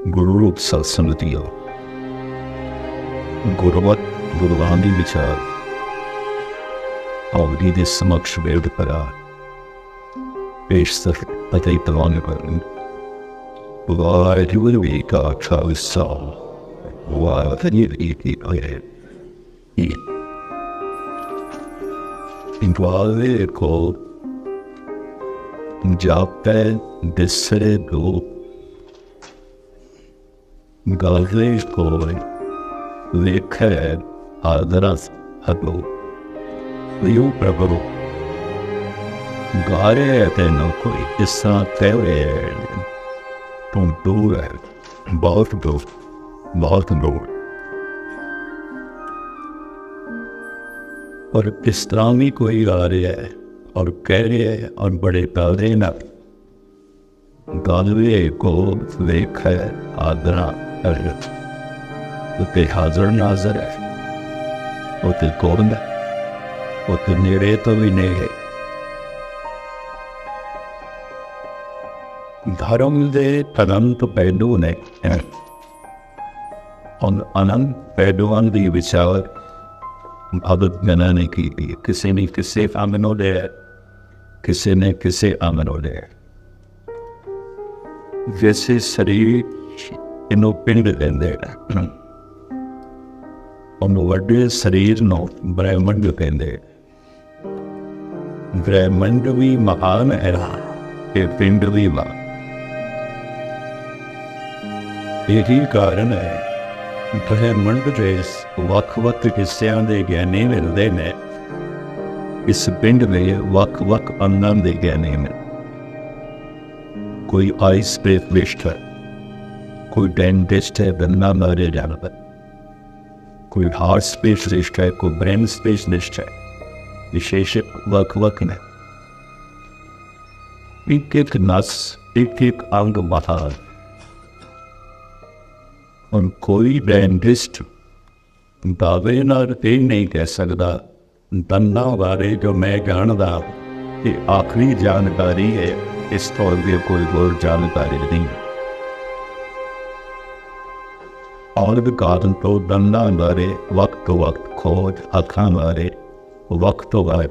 ਗੁਰੂ ਰੂਪ ਸਤਸੰਗਤੀਓ ਗੁਰਵਤ ਗੁਰਬਾਣੀ ਦੀ ਵਿਚਾਰ। ਆਵਦੀ ਦੇ ਸਮਕਸ਼ ਬੇੜ ਕਰਾ ਪੇਸ਼ ਸਫ ਪਤਈ ਤਵਾਨ ਕਰਨ। ਵਾਹਿਗੁਰੂ ਵੀ ਕਾ ਖਾਲਸਾ। ਵਾਹਿਗੁਰੂ ਜੀ ਕੀ ਫਤਿਹ। ਇੰਟਵਾਲੇ ਕੋ ਜਾਪੇ ਦਿਸਰੇ ਦੋ ਗਾਲੇ ਕੋਲੇ ਵੇਖੇ ਆਦਰਸ ਹਦੋ ਲਿਓ ਪ੍ਰਭੂ ਗਾਰੇ ਤੇ ਨੋ ਕੋਈ ਇਸਾ ਤੇਰੇ ਤੁਮ ਦੂਰ ਹੈ ਬਹੁਤ ਦੂਰ ਬਹੁਤ ਦੂਰ और इस तरह भी कोई आ रहा है और कह रहा है और बड़े पौधे न गालवे को देख है आदरा earlier that they Hazar Nazar ਹੈ ਉੱਥੇ ਗੋਬਿੰਦ ਉੱਥੇ ਨੇੜੇ ਤੋਂ ਵੀ ਨੇੜੇ ਧਰਮ ਦੇ ਅਨੰਤ ਪਹਿਲੂ ਨੇ ਔਨ ਅਨੰਤ ਪਹਿਲੂਆਂ ਦੀ ਵਿਚਾਰ ਭਗਤ ਗਨਾ ਨੇ ਕੀਤੀ ਕਿਸੇ ਨੇ ਕਿਸੇ ਅਮਨੋ ਦੇ ਕਿਸੇ ਨੇ ਕਿਸੇ ਅਮਨੋ ਦੇ ਵੈਸੇ ਸਰੀਰ ਇਹਨੂੰ ਪਿੰਡ ਕਹਿੰਦੇ ਨੇ ਉਹਨੂੰ ਵੱਡੇ ਸਰੀਰ ਨੂੰ ਬ੍ਰਹਿਮੰਡ ਕਹਿੰਦੇ ਬ੍ਰਹਿਮੰਡ ਵੀ ਮਹਾਨ ਹੈ ਇਹ ਪਿੰਡ ਵੀ ਮਾ ਇਹੀ ਕਾਰਨ ਹੈ, ਬ੍ਰਹਿਮੰਡ ਦੇ ਵੱਖ-ਵੱਖ ਹਿੱਸਿਆਂ ਦੇ ਗਿਆਨੀ ਮਿਲਦੇ ਨੇ। ਇਸ ਪਿੰਡ ਦੇ ਵੱਖ-ਵੱਖ ਅੰਗਾਂ ਦੇ ਗਿਆਨੀ ਮਿਲ ਕੋਈ ਆਈ ਸਪੈਸ਼ਲਿਸਟ ਹੈ ਕੋਈ ਡੈਂਟਿਸਟ ਹੈ ਬੰਨਾ ਮਾਰੇ ਜਾਣਦਾ ਕੋਈ ਹਾਰਟ ਸਪੈਸ਼ਲਿਸਟ ਹੈ ਕੋਈ ਬ੍ਰੇਨ ਸਪੈਸ਼ਲਿਸਟ ਹੈ ਵਿਸ਼ੇਸ਼ ਵੱਖ-ਵੱਖ ਨੇ ਇੱਕ ਇੱਕ ਨਸ ਇੱਕ ਇੱਕ ਅੰਗ ਮਹਾਨ ਔਰ ਕੋਈ ਡੈਂਟਿਸਟ ਦਾਅਵੇ ਨਾਲ ਇਹ ਨਹੀਂ ਕਹਿ ਸਕਦਾ ਦੰਦਾਂ ਬਾਰੇ ਜੋ ਮੈਂ ਜਾਣਦਾ ਇਹ ਆਖਰੀ ਜਾਣਕਾਰੀ ਹੈ ਇਸ ਤੋਂ ਅੱਗੇ ਕੋਈ ਹੋਰ ਜਾਣਕਾਰੀ ਨਹੀਂ ਔਰ ਵਿਕਾਰਨ ਤੋਂ ਦੰਦਾਂ ਬਾਰੇ ਵਕਤ ਤੋਂ ਵਕਤ ਖੋਜ, ਅੱਖਾਂ ਵਕਤ ਤੋਂ ਵਕਤ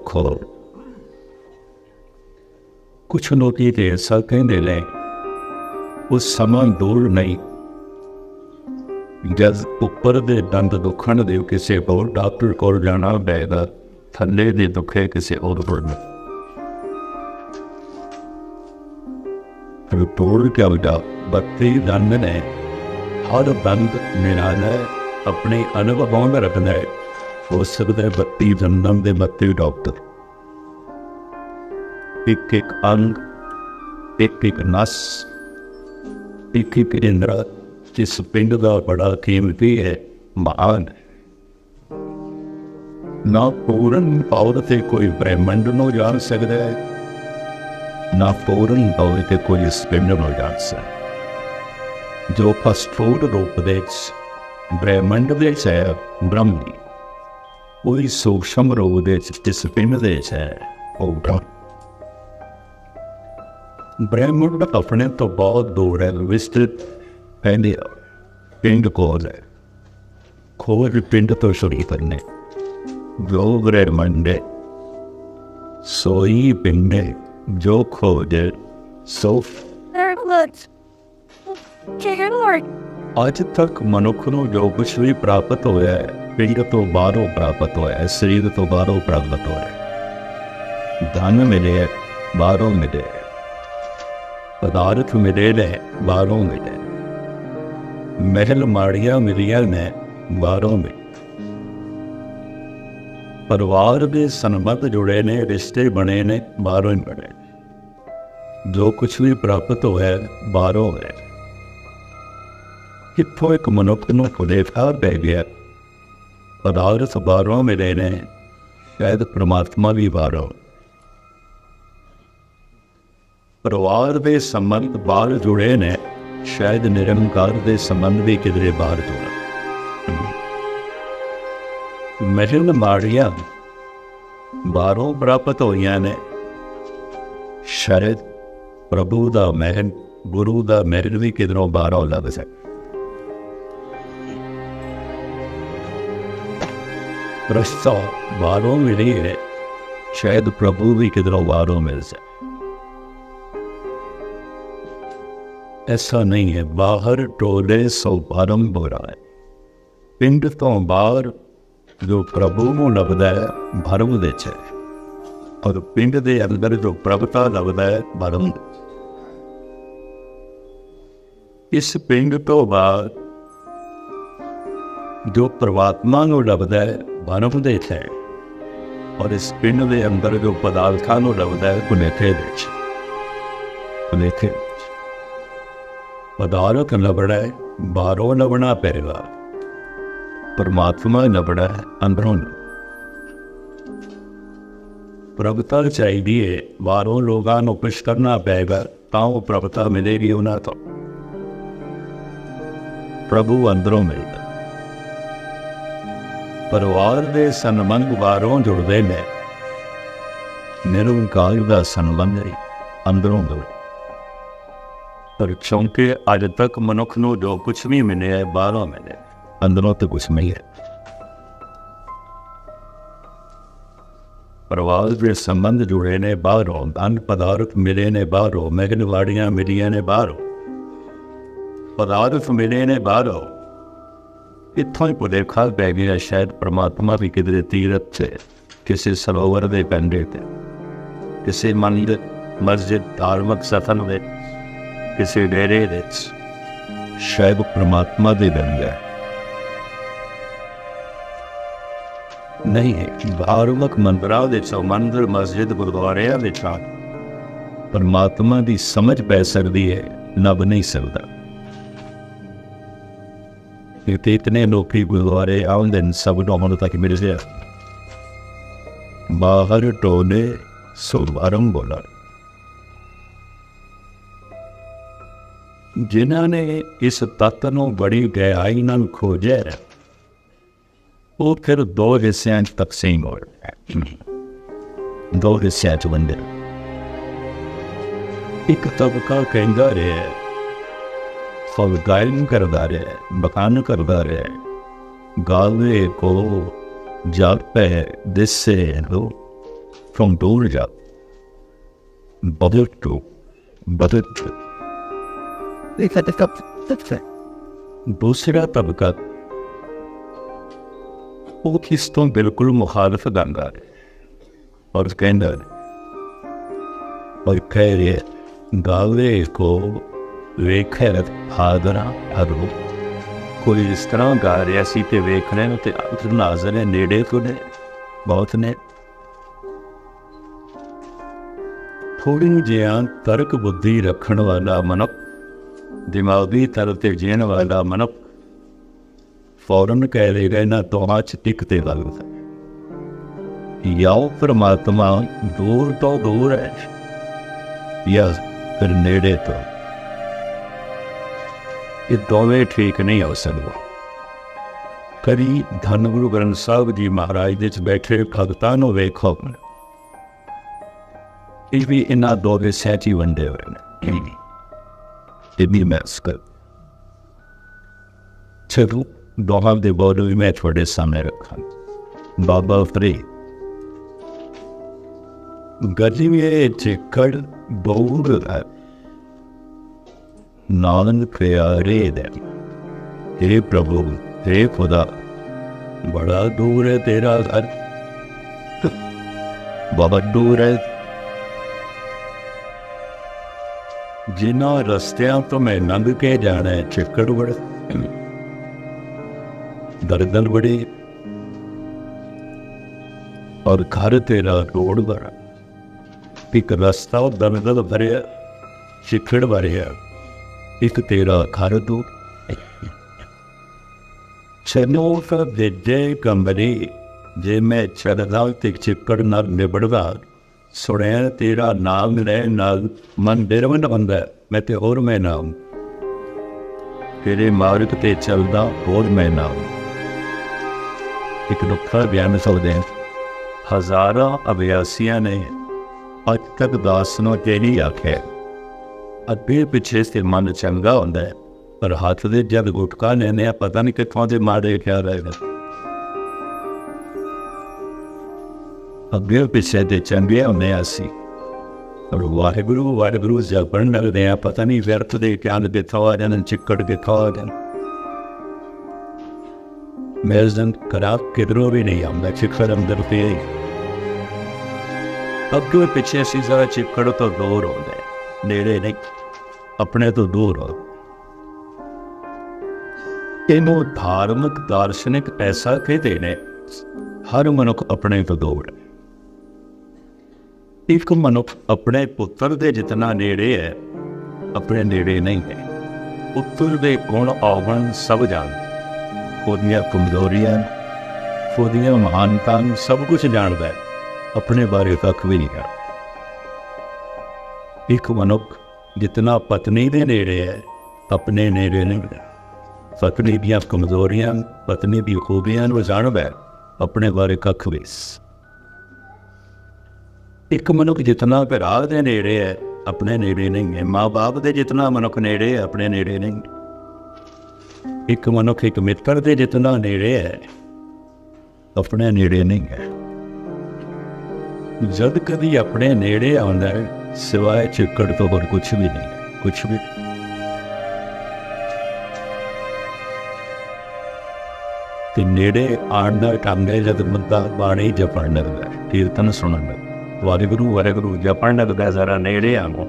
ਕੁਛ ਲੋਕੀ ਤੇ ਐਸਾ ਕਹਿੰਦੇ ਨੇ, ਉਸ ਸਮਾਂ ਦੂਰ ਨਹੀਂ। ਜਦ ਉੱਪਰ ਦੇ ਦੰਦ ਦੁਖਣ ਦੇ ਕਿਸੇ ਹੋਰ ਡਾਕਟਰ ਕੋਲ ਜਾਣਾ ਪਏਗਾ, ਥੱਲੇ ਦੇ ਦੁਖੇ ਕਿਸੇ ਹੋਰ ਕੋਲ ਰਿਪੋਰਟ ਕਿਆ ਬਤਾ ਬੱਤੀ ਦੰਦ ਨੇ ਹਰ ਬੰਦ ਦੰਦ ਹੈ ਆਪਣੇ ਅਨੁਭਵੋਂ में ਰੱਖਦਾ ਹੈ। ਹੋ ਸਕਦਾ ਹੈ ਬੱਤੀ ਦੰਦਾਂ ਦੇ ਬੱਤੀ ਡਾਕਟਰ। ਇੱਕ ਇੱਕ ਅੰਗ, ਇੱਕ ਇੱਕ ਨਸ, ਇੱਕ ਇੱਕ ਇੰਦਰਾ, ਜਿਸ ਪਿੰਡ ਦਾ ਬੜਾ ਕੀਮਤੀ ਹੈ, ਮਹਾਨ ਨਾ ਪੂਰਨ ਪੌਰ ਤੇ ਕੋਈ ਬ੍ਰਹਿਮੰਡ ਨੂੰ ਜਾਣ ਸਕਦਾ ਹੈ, ਨਾ ਪੂਰਨ ਪੌਰ ਤੇ ਕੋਈ ਇਸ ਪਿੰਡ ਨੂੰ ਜਾਣ ਸਕਦਾ ਜੋ ਫਸਟੋਰ ਰੂਪ ਦੇ ਬ੍ਰਹਮੰਡ ਦੇ ਹੈ, ਬ੍ਰਹਮੀ। ਉਹਦੀ ਸੂਖਸ਼ਮ ਰੂਪ ਦੇ ਜਿਸ ਪਿੰਡ ਦੇ ਹੈ, ਉਹ ਬ੍ਰਹਮ। ਬ੍ਰਹਮੰਡ ਆਪਣੇ ਤੋਂ ਬਹੁਤ ਦੂਰ ਹੈ ਵਿਸਤ੍ਰਿਤ ਕਹਿੰਦੇ ਪਿੰਡ ਕੋਲ ਹੈ। ਖੋਜ ਪਿੰਡ ਤੋਂ ਸ਼ੁਰੂ ਕਰਨੇ। ਜੋ ਬ੍ਰਹਿਮੰਡ ਹੈ, ਸੋਈ ਪਿੰਡ ਜੋ ਖੋਜ ਸੋ ਅੱਜ ਤੱਕ ਮਨੁੱਖ ਨੂੰ ਜੋ ਕੁਛ ਵੀ ਪ੍ਰਾਪਤ ਹੋਇਆ ਹੈ, ਪਿੰਡ ਤੋਂ ਬਾਹਰੋਂ ਪ੍ਰਾਪਤ ਹੋਇਆ ਹੈ, ਸਰੀਰ ਤੋਂ ਬਾਹਰੋਂ ਪ੍ਰਾਪਤ ਹੋਇਆ ਹੈ। ਧਨ ਮਿਲੇ ਬਾਹਰੋਂ ਮਿਲੇ ਪਦਾਰਥ ਮਿਲੇ ਨੇ, ਬਾਹਰੋਂ ਮਿਲੇ ਮਹਿਲ ਮਾੜੀਆਂ ਮਿਲੀਆਂ ਨੇ, ਬਾਹਰੋਂ ਮਿਲੇ ਪਰਿਵਾਰ ਦੇ ਸੰਬੰਧ ਜੁੜੇ ਨੇ, ਰਿਸ਼ਤੇ ਬਣੇ ਨੇ, ਬਾਹਰੋਂ ਹੀ ਬਣੇ ਜੋ ਕੁਝ ਵੀ ਪ੍ਰਾਪਤ ਹੋਇਆ ਬਾਹਰੋਂ ਹੈ। ਕਿੱਥੋਂ ਇੱਕ ਮਨੁੱਖ ਨੂੰ ਖੁਦੇ ਫਾਰ ਪੈ ਗਿਆ? ਪਦਾਰਥ ਬਾਹਰੋਂ ਮਿਲੇ ਨੇ, ਸ਼ਾਇਦ ਪ੍ਰਮਾਤਮਾ ਵੀ ਬਾਹਰੋਂ। ਪਰਿਵਾਰ ਦੇ ਸੰਬੰਧ ਬਾਹਰ ਜੁੜੇ ਨੇ, ਸ਼ਾਇਦ ਨਿਰੰਕਾਰ ਦੇ ਸੰਬੰਧ ਵੀ ਕਿਧਰੇ ਬਾਹਰ ਜੁੜਾ। ਮਹਿਲ ਮਾੜੀਆਂ ਬਾਹਰੋਂ ਪ੍ਰਾਪਤ ਹੋਈਆਂ ਨੇ। ਸ਼ਾਇਦ ਪ੍ਰਭੂ ਦਾ ਮਹਿਲ, ਗੁਰੂ ਦਾ ਮਿਹਰ ਵੀ ਕਿਧਰੋਂ ਬਾਹਰੋਂ ਲੱਗ ਸਕੇ। ਰਸਤਾ ਬਾਹਰੋਂ ਮਿਲੀ ਹੈ ਸ਼ਾਇਦ ਪ੍ਰਭੂ ਵੀ ਕਿਧਰੋਂ ਬਾਹਰੋਂ ਮਿਲ ਜਾਏ ਐਸਾ ਨਹੀਂ ਹੈ ਬਾਹਰ ਟੋਲੇ ਸੋ ਪਰਮ ਬੁਰਾ ਹੈ ਪਿੰਡ ਤੋਂ ਬਾਹਰ ਜੋ ਪ੍ਰਭੂ ਨੂੰ ਲੱਭਦਾ ਹੈ ਭਰਮ ਦੇ ਚ ਔਰ ਪਿੰਡ ਦੇ ਅੰਦਰ ਜੋ ਪ੍ਰਭਤਾ ਲੱਭਦਾ ਹੈ ਭਰਮ ਇਸ ਪਿੰਡ ਤੋਂ ਬਾਹਰ ਜੋ ਪ੍ਰਮਾਤਮਾ ਨੂੰ ਲੱਭਦਾ ਹੈ ਭਰਮ ਦੇ ਚ ਹੈ ਔਰ ਇਸ ਪਿੰਡ ਦੇ ਅੰਦਰ ਜੋ ਪਦਾਰਥਾਂ ਨੂੰ ਲੱਭਦਾ ਹੈ ਕੁਨੇਥੇ ਦੇ ਚ ਕੁਨੇਥੇ ਵਿੱਚ ਪਦਾਰਥ ਲੱਭਣਾ ਹੈ ਬਾਹਰੋਂ ਲੱਭਣਾ ਪਏਗਾ ਪਰਮਾਤਮਾ ਲੱਭਣਾ ਹੈ ਅੰਦਰੋਂ ਪ੍ਰਭਤਾ ਚਾਹੀਦੀ ਹੈ ਬਾਹਰੋਂ ਲੋਕਾਂ ਨੂੰ ਕੁਛ ਕਰਨਾ ਪਏਗਾ ਤਾਂ ਉਹ ਪ੍ਰਭਤਾ ਮਿਲੇਗੀ ਉਹਨਾਂ ਤੋਂ ਪ੍ਰਭੂ ਅੰਦਰੋਂ ਮਿਲਦਾ ਪਰਿਵਾਰ ਦੇ ਸੰਬੰਧ ਬਾਹਰੋਂ ਜੁੜਦੇ ਨੇ। ਨਿਰੰਕਾਰ ਦਾ ਸੰਬੰਧ ਅੰਦਰੋਂ ਜੁੜਦਾ ਪਰ ਕਿਉਂਕਿ ਅੱਜ ਤੱਕ ਮਨੁੱਖ ਨੂੰ ਜੋ ਕੁਝ ਵੀ ਮਿਲਿਆ ਹੈ ਬਾਹਰੋਂ ਮਿਲਿਆ ਅੰਦਰੋਂ ਤਾਂ ਕੁਝ ਨਹੀਂ ਹੈ। ਪਰਿਵਾਰ ਦੇ ਸੰਬੰਧ ਜੁੜੇ ਨੇ ਬਾਹਰੋਂ ਧਨ ਪਦਾਰਥ ਮਿਲੇ ਨੇ ਬਾਹਰੋਂ ਮਹਿਲਵਾੜੀਆਂ ਮਿਲੀਆਂ ਨੇ ਬਾਹਰੋਂ। ਪਦਾਰਥ ਮਿਲੇ ਨੇ ਬਾਹਰੋਂ। ਇੱਥੋਂ ਹੀ ਭੁਲੇਖਾ ਪੈ ਗਿਆ ਸ਼ਾਇਦ ਪ੍ਰਮਾਤਮਾ ਵੀ ਕਿਧਰੇ ਤੀਰਥ 'ਤੇ, ਕਿਸੇ ਸਰੋਵਰ ਦੇ ਕੰਢੇ ਤੇ, ਕਿਸੇ ਮੰਦਿਰ ਮਸਜਿਦ ਧਾਰਮਿਕ ਸਥਨ ਵਿੱਚ ਕਿਸੇ ਡੇਰੇ ਵਿੱਚ ਸ਼ਾਇਦ ਪ੍ਰਮਾਤਮਾ ਦੇ ਬੰਦਾ ਹੈ। ਨਹੀਂ ਹੈ ਧਾਰਮਿਕ ਮੰਦਰਾਂ ਦੇ ਚੋਂ ਮੰਦਰ, ਮਸਜਿਦ, ਗੁਰਦੁਆਰਿਆਂ ਵਿੱਚ ਆ ਪਰਮਾਤਮਾ ਦੀ ਸਮਝ ਪੈ ਸਕਦੀ ਹੈ ਲੱਭ ਨਹੀਂ ਸਕਦਾ। ਤੇ ਇਤਨੇ ਲੋਕੀ ਗੁਰਦੁਆਰੇ ਆਉਂਦੇ ਨੇ ਸਭ ਨੂੰ ਮਨ ਤੱਕ ਮਿਲ ਗਿਆ ਬਾਹਰ ਟੋਲੇ ਸੁਭਾਰਮ ਬੋਲਾ ਜਿਨ੍ਹਾਂ ਨੇ ਇਸ ਤੱਤ ਨੂੰ ਬੜੀ ਗਹਿਰਾਈ ਨਾਲ ਖੋਜਿਆ ਉਹ ਫਿਰ ਦੋ ਹਿੱਸਿਆਂ 'ਚ ਤਕਸੀਮ ਹੋ ਰਿਹਾ ਦੋ ਹਿੱਸਿਆਂ 'ਚ ਵੰਡਿਆ ਇੱਕ ਤਬਕਾ ਕਹਿੰਦਾ ਰਿਹਾ ਕੋ ਜਾਪੇ ਦਿਸੇ ਲੋ from ਦੂਰ ਜਾ ਬਦਲ ਟੂ ਬਦਲ ਟੂ They said it's up that's it. ਦੂਸਰਾ ਤਬਕਾ ਉਹ ਕਿਸ ਤੋਂ ਬਿਲਕੁਲ ਮੁਖਾਲਫ ਗੰਗਾ ਹੈ ਔਰ ਕਹਿੰਦਾ ਹੈ, ਔਰ ਕਹਿ ਰਿਹਾ ਗਾਵੇ ਕੋ ਵੇਖੇ ਰਤ ਹਾਦਰਾ ਕੋਈ ਇਸ ਤਰ੍ਹਾਂ ਗਾ ਰਿਹਾ ਸੀ ਤੇ ਵੇਖ ਰਹੇ ਨੂੰ ਤੇ ਉਸ ਨਾਜ਼ਰ ਨੇ ਨੇੜੇ ਤੋਂ ਬਹੁਤ ਨੇ। ਥੋੜੀ ਜਿਹਾ ਤਰਕ ਬੁੱਧੀ ਰੱਖਣ ਵਾਲਾ ਮਨੁੱਖ, ਦਿਮਾਗੀ ਤਰ ਤੇ ਜੀਣ ਵਾਲਾ ਮਨੁੱਖ, ਫੌਰਨ ਕਹਿ ਲੇਗਾ ਇਹਨਾਂ ਦੋਹਾਂ ਚ ਟਿਕ ਤੇ ਲੱਗਦਾ ਯਾਉ ਪਰਮਾਤਮਾ ਦੂਰ ਤੋਂ ਦੂਰ ਹੈ, ਯਾ ਫਿਰ ਨੇੜੇ ਤੋਂ ਇਹ ਦੋਵੇਂ ਠੀਕ ਨਹੀਂ ਹੋ ਸਕਦਾ। ਕਰੀ ਧੰਨ ਗੁਰੂ ਗ੍ਰੰਥ ਸਾਹਿਬ ਜੀ ਮਹਾਰਾਜ ਦੇ ਚ ਬੈਠੇ ਭਗਤਾਂ ਨੂੰ ਵੇਖੋ। ਇਹ ਵੀ ਇਹਨਾਂ ਦੋਵੇਂ ਸਹਿਜੀ ਵੰਡੇ ਹੋਏ ਨੇ। ਇਹ ਵੀ ਮੈਂ ਚਲੋ, ਦੋਹਾਂ ਦੇ ਬੋਲ ਵੀ ਮੈਂ ਤੁਹਾਡੇ ਸਾਹਮਣੇ ਰੱਖਾਂ। ਬਾਬਾ ਫਰੀ ਗੱਡੀ ਵਿੱਚ ਚਿੱਕੜ ਬਹੁਤ ਹੈ। ਨਾਨਕ ਪਿਆਰੇ ਦੇ। हे ਪ੍ਰਭੂ हे ਖੁਦਾ, ਬੜਾ ਦੂਰ ਹੈ ਤੇਰਾ ਘਰ। ਬਹੁਤ ਦੂਰ ਹੈ। ਜਿਨ੍ਹਾਂ ਰਸਤਿਆਂ ਤੋਂ ਮੈਂ ਲੰਘ ਕੇ ਜਾਣਾ ਹੈ ਚਿੱਕੜ ਦਰਦਨ ਬੜੀ ਔਰ ਘਰ ਤੇਰਾ ਰੋਡ ਬੜਾ ਇੱਕ ਰਸਤਾ ਉਹ ਦਰਦਨ ਭਰਿਆ ਚਿੱਕੜ ਭਰਿਆ ਇੱਕ ਤੇਰਾ ਘਰ ਦੂਰ ਚਨੋ ਫਰ ਦੇ ਜੇ ਕੰਬਰੀ ਜੇ ਮੈਂ ਚੜਦਾ ਤੇ ਚਿੱਕੜ ਨਾਲ ਨਿਬੜਦਾ। ਸੁਣਿਆ ਤੇਰਾ ਨਾਮ ਲੈ ਨਾਲ ਮਨ ਡਰਵਨ ਬੰਦਾ ਮੈਂ ਤੇ ਹੋਰ ਮੈਂ ਨਾਮ। ਤੇਰੇ ਮਾਰਗ ਤੇ ਚੱਲਦਾ ਹੋਰ ਮੈਂ ਨਾਮ। ਇੱਕ ਨੁਕਤਾ ਬਿਆਨ ਸਕਦੇ ਹਾਂ। ਹਜ਼ਾਰਾਂ ਅਭਿਆਸੀਆਂ ਨੇ ਅੱਜ ਤੱਕ ਦਾਸ ਨੂੰ ਤੇਰੀ ਆਖਿਆ ਅੱਗੇ ਪਿੱਛੇ ਸੇ ਮਨ ਚੰਗਾ ਹੁੰਦਾ ਹੈ। ਪਰ ਹੱਥ ਦੇ ਜਦ ਗੁਟਕਾ ਲੈਨੇ ਆ ਪਤਾ ਨਹੀਂ ਕਿੱਥੋਂ ਦੇ ਮਾੜੇ ਖਿਆਲ ਆਏਗਾ ਅੱਗੇ ਪਿੱਛੇ ਦੇ ਚੰਗੇ ਹੁੰਦੇ ਆ ਅਸੀਂ। ਪਰ ਵਾਹਿਗੁਰੂ ਵਾਹਿਗੁਰੂ ਜਪਣ ਲੱਗਦੇ ਆ ਪਤਾ ਨਹੀਂ ਵਿਅਰਥ ਦੇ ਕਿਆਨ ਦੇ ਥਵਾ ਜਾਣ, ਚਿੱਕੜ ਕੇ ਥਵਾ ਜਾਣ। ਮੈਜ਼ਨ ਕਰਾ ਕਿਧਰੋਂ ਵੀ ਨਹੀਂ ਆਉਂਦਾ ਚਿੱਕੜ ਅੰਦਰ ਤੇ ਅੱਗੇ ਪਿੱਛੇ ਅਸੀਂ ਜ਼ਰਾ ਚਿੱਕੜ ਤੋਂ ਦੂਰ ਹੁੰਦੇ ਨੇੜੇ ਨਹੀਂ, ਆਪਣੇ ਤੋਂ ਦੂਰ ਹੋ ਇਹਨੂੰ ਧਾਰਮਿਕ, ਦਾਰਸ਼ਨਿਕ ਐਸਾ ਕਹਿੰਦੇ ਨੇ। ਹਰ ਮਨੁੱਖ ਆਪਣੇ ਤੋਂ ਦੂਰ ਹੈ। ਇੱਕ ਮਨੁੱਖ ਆਪਣੇ ਪੁੱਤਰ ਦੇ ਜਿਤਨਾ ਨੇੜੇ ਹੈ, ਆਪਣੇ ਨੇੜੇ ਨਹੀਂ ਹੈ। ਪੁੱਤਰ ਦੇ ਗੁਣ, ਆਵਣ ਸਭ ਜਾਣਦਾ। ਉਹਦੀਆਂ ਕਮਜ਼ੋਰੀਆਂ, ਉਹਦੀਆਂ ਮਹਾਨਤਾਂ ਨੂੰ ਸਭ ਕੁਝ ਜਾਣਦਾ ਹੈ। ਆਪਣੇ ਬਾਰੇ ਤੱਕ ਵੀ ਨਹੀਂ ਜਾਣਦਾ। ਇੱਕ ਮਨੁੱਖ ਜਿਤਨਾ ਪਤਨੀ ਦੇ ਨੇੜੇ ਹੈ, ਆਪਣੇ ਨੇੜੇ ਨਹੀਂ ਪਤਨੀ ਦੀਆਂ ਕਮਜ਼ੋਰੀਆਂ, ਪਤਨੀ ਦੀ ਖੂਬੀਆਂ ਨੂੰ ਜਾਣਦਾ ਹੈ, ਆਪਣੇ ਬਾਰੇ ਕੱਖ ਵੀ ਇੱਕ ਮਨੁੱਖ ਜਿਤਨਾ ਭਰਾ ਦੇ ਨੇੜੇ ਹੈ, ਆਪਣੇ ਨੇੜੇ ਨਹੀਂ ਹੈ। ਮਾਂ-ਬਾਪ ਦੇ ਜਿਤਨਾ ਮਨੁੱਖ ਨੇੜੇ ਹੈ, ਆਪਣੇ ਨੇੜੇ ਨਹੀਂ ਇੱਕ ਮਨੁੱਖ ਇੱਕ ਮਿੱਤਰ ਦੇ ਜਿਤਨਾ ਨੇੜੇ ਹੈ, ਆਪਣੇ ਨੇੜੇ ਨਹੀਂ ਹੈ। ਜਦ ਕਦੀ ਆਪਣੇ ਨੇੜੇ ਆਉਂਦਾ ਹੈ, ਸਿਵਾਏ ਚਿੱਕੜ ਤੋਂ ਹੋਰ ਕੁਝ ਵੀ ਨਹੀਂ ਕੁਝ ਵੀ ਤੇ ਨੇੜੇ ਆਉਣ ਦਾ ਕੰਮ ਹੈ, ਜਦ ਬੰਦਾ ਬਾਣੀ ਜਪਣ ਲੱਗਦਾ ਕੀਰਤਨ ਸੁਣਨ ਲੱਗਦਾ ਵਾਹਿਗੁਰੂ ਵਾਹਿਗੁਰੂ, ਜਪਣ ਲੱਗਦਾ ਜ਼ਰਾ ਨੇੜੇ ਆਵੋ।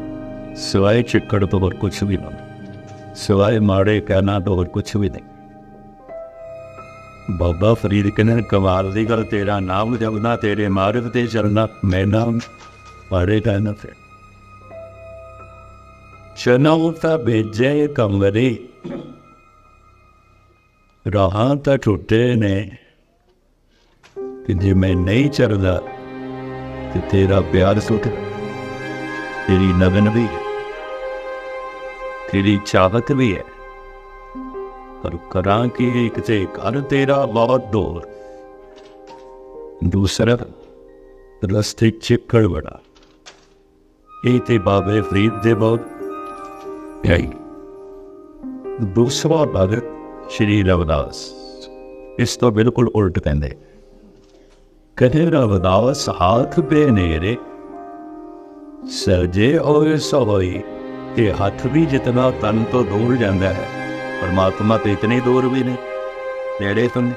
ਸਿਵਾਏ ਚਿੱਕੜ ਤੋਂ ਹੋਰ ਕੁਝ ਵੀ ਨਹੀਂ, ਸਿਵਾਏ ਮਾੜੇ ਕਹਿਣਾ ਤੋਂ ਹੋਰ ਕੁਝ ਵੀ ਨਹੀਂ। ਬਾਬਾ ਫਰੀਦ ਕਹਿੰਦੇ ਕਮਾਲ ਦੀ ਗੱਲ, ਤੇਰਾ ਨਾਮ ਜਪਣਾ ਤੇਰੇ ਮਾਰਗ ਤੇ ਚੱਲਣਾ ਮੈਂ ਨਾਮ ਮਾੜੇ ਕਹਿਣਾ ਫਿਰ। ਚਨੋ ਤਾਂ ਭੇਜੇ ਕਮਰੇ, ਰਾਹਾਂ ਤਾਂ ਟੁੱਟੇ ਨੇ ਤੇ ਜੇ ਮੈਂ ਨਹੀਂ ਚੱਲਦਾ ਤੇ ਤੇਰਾ ਪਿਆਰ ਸੁੱਟ, ਤੇਰੀ ਨਗਨ ਵੀ ਹੈ, ਤੇਰੀ ਚਾਹਤ ਵੀ ਹੈ। ਪਰ ਕਰਾਂ ਕਿ ਇੱਕ ਤੇ ਘਰ ਤੇਰਾ ਬਹੁਤ ਦੂਰ। ਦੂਸਰਾ, ਰਸਤੇ ਚਿੱਕੜ ਬੜਾ ਇਹ ਤੇ ਬਾਬੇ ਫਰੀਦ ਦੇ ਬਹੁਤ ਪਿਆਈ। ਦੂਸਰਾ ਭਗਤ ਸ਼੍ਰੀ ਰਵਿਦਾਸ, ਇਸ ਤੋਂ ਬਿਲਕੁਲ ਉਲਟ ਕਹਿੰਦੇ। ਕਹੇ ਰਵਿਦਾਸ ਹਾਥ ਬੇਨੇਰੇ ਸਰਜੇ ਹੋਏ ਸੋਈ, ਤੇ ਹੱਥ ਵੀ ਜਿਤਨਾ ਤਨ ਤੋਂ ਦੂਰ ਜਾਂਦਾ ਹੈ। ਪਰਮਾਤਮਾ ਤੇ ਇਤਨੇ ਦੂਰ ਵੀ ਨੇ, ਨੇੜੇ ਤੋਂ ਨੇ।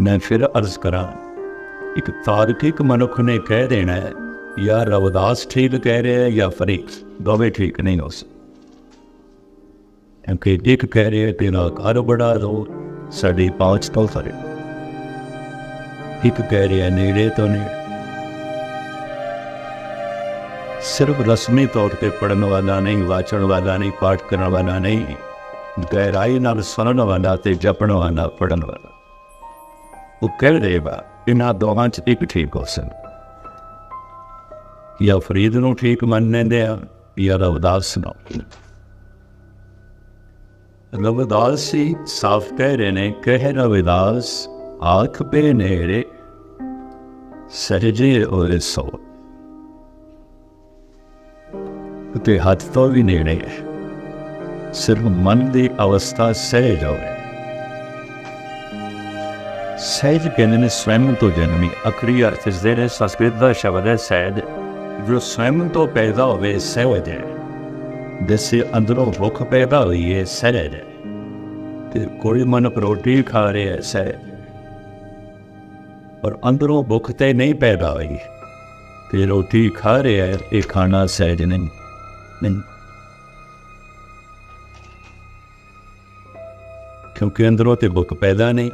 ਮੈਂ ਫਿਰ ਅਰਜ਼ ਕਰਾਂ, ਇੱਕ ਤਾਰਕਿਕ ਮਨੁੱਖ ਨੇ ਕਹਿ ਦੇਣਾ ਹੈ, ਜਾਂ ਰਵਦਾਸ ਠੀਕ ਕਹਿ ਰਿਹਾ ਹੈ, ਜਾਂ ਫਰੀਦ, ਦੋਵੇਂ ਠੀਕ ਨਹੀਂ ਹੋ ਸਕਦੇ। ਕਿਉਂਕਿ ਇੱਕ ਕਹਿ ਰਿਹਾ ਤੇਰਾ ਘਰ ਬੜਾ ਦੂਰ ਸਾਡੀ ਪਹੁੰਚ ਤੋਂ ਫਰੇ ਇੱਕ ਕਹਿ ਰਿਹਾ ਨੇੜੇ ਤੋਂ ਨੇੜੇ। ਸਿਰਫ ਰਸਮੀ ਤੌਰ ਤੇ ਪੜਨ ਵਾਲਾ ਨਹੀਂ, ਵਾਚਣ ਵਾਲਾ ਨਹੀਂ, ਪਾਠ ਕਰਨ ਵਾਲਾ ਨਹੀਂ, ਗਹਿਰਾਈ ਨਾਲ ਸੁਣਨ ਵਾਲਾ ਤੇ ਜਪਣ ਵਾਲਾ ਪੜਨ ਵਾਲਾ। ਉਹ ਕਹਿ ਰਿਹਾ ਇਹਨਾਂ ਦੋਹਾਂ ਚ ਇੱਕ ਠੀਕ ਹੋ ਸਕਦਾ ਜਾਂ ਫਰੀਦ ਨੂੰ ਠੀਕ ਮੰਨਦੇ ਆ, ਜਾਂ ਰਵਿਦਾਸ ਨੂੰ। ਰਵਿਦਾਸ ਸੀ ਸਾਫ਼ ਕਹਿ ਰਹੇ ਨੇ, ਕਹਿ ਰਵਿਦਾਸ, ਆਖ ਪੇ ਨੇੜੇ, ਸਹਜੇ ਹੋਏ ਸੋ। ਅਤੇ ਹੱਥ ਤੋਂ ਵੀ ਨੇੜੇ। ਹੈ ਸਿਰਫ ਮਨ ਦੀ ਅਵਸਥਾ ਸਹਿਜ ਹੋਵੇ। ਸਹਿਜ ਕਹਿੰਦੇ ਨੇ, ਸਵੈਮ ਤੋਂ ਜਨਮੀ ਅਕਰੀ ਅਰਥ ਇਸ ਦੇ ਨੇ ਸੰਸਕ੍ਰਿਤ ਦਾ ਸ਼ਬਦ ਹੈ ਸਹਿਜ। ਜੋ ਸਵੈਮ ਤੋਂ ਪੈਦਾ ਹੋਵੇ, ਸਹਿਜ ਹੈ। ਜਿਸੇ ਅੰਦਰੋਂ ਭੁੱਖ ਪੈਦਾ ਹੋਈ ਹੈ ਸਹਿਜ ਹੈ। ਤੇ ਕੋਈ ਮਨ ਰੋਟੀ ਖਾ ਰਿਹਾ ਹੈ, ਸਹਿਜ। ਪਰ ਅੰਦਰੋਂ ਭੁੱਖ ਤੇ ਨਹੀਂ ਪੈਦਾ ਹੋਈ। ਤੇ ਰੋਟੀ ਖਾ ਰਿਹਾ ਹੈ, ਇਹ ਖਾਣਾ ਸਹਿਜ ਨਹੀਂ। ਨਹੀਂ ਕਿਉਂਕਿ ਅੰਦਰੋਂ ਤੇ ਬੁੱਕ ਪੈਦਾ ਨਹੀਂ